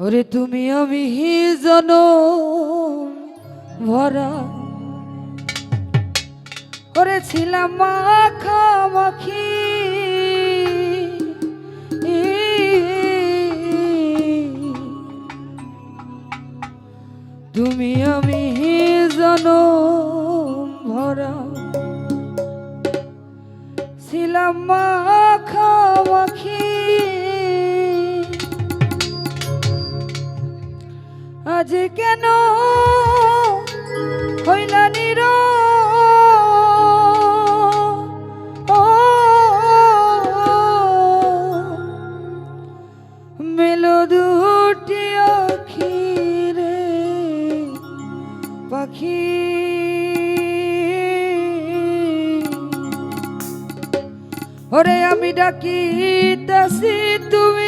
ওরে তুমি আমি জন ভরা। করেছিলাম মাখামাখি। আজ কেন হইলা নির? মেলো দুটি অখিরে পাখি। ওরে আমি ডাকি তাসি তুমি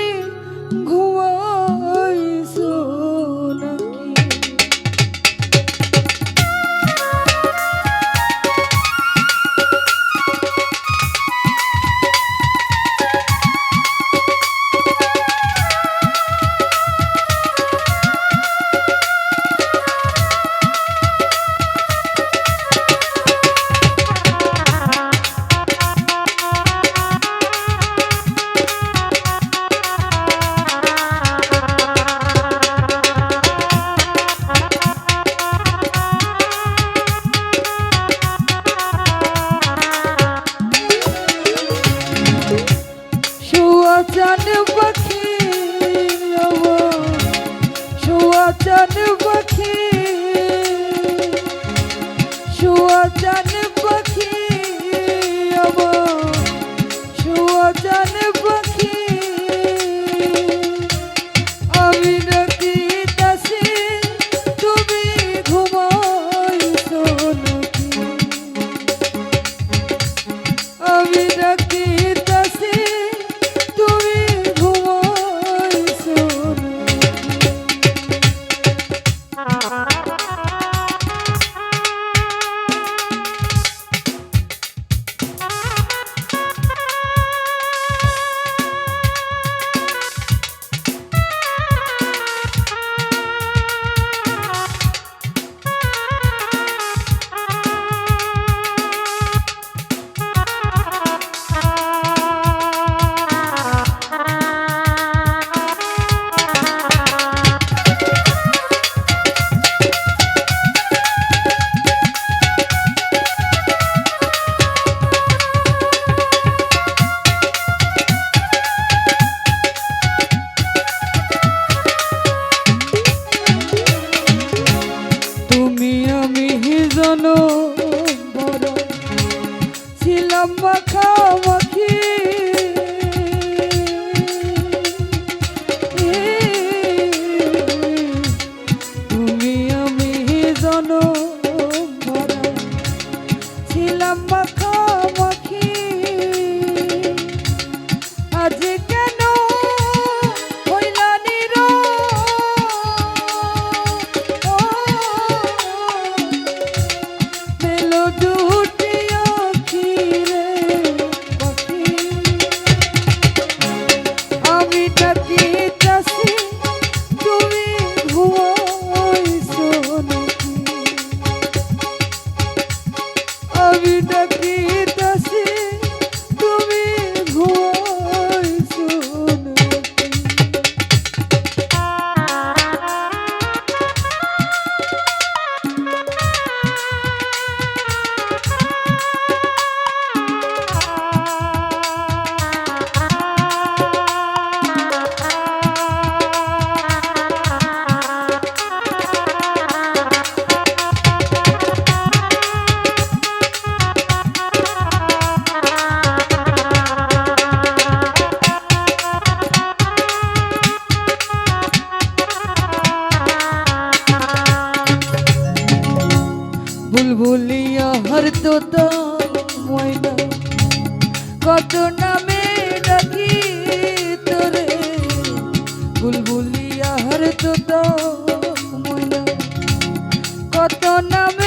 ভুলিয়া হর তো কত নামে ডাকি তোরে। বুলবুলিয়া হর তো কত নামে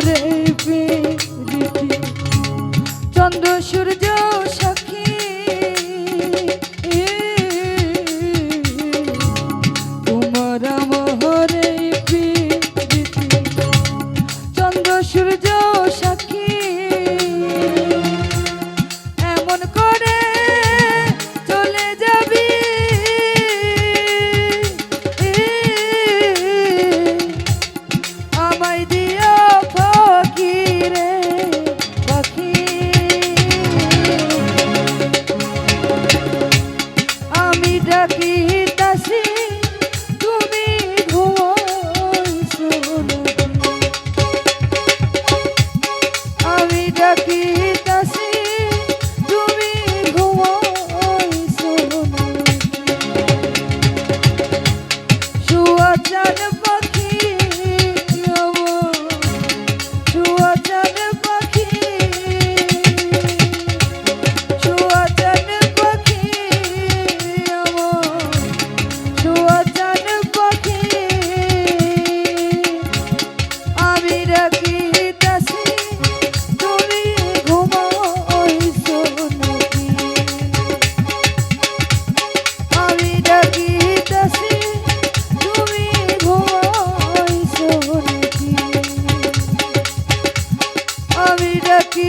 করে চন্দ্র সূর্য সখী। তোমার মোহরে চন্দ্র সূর্য সখী। আমি ডাকি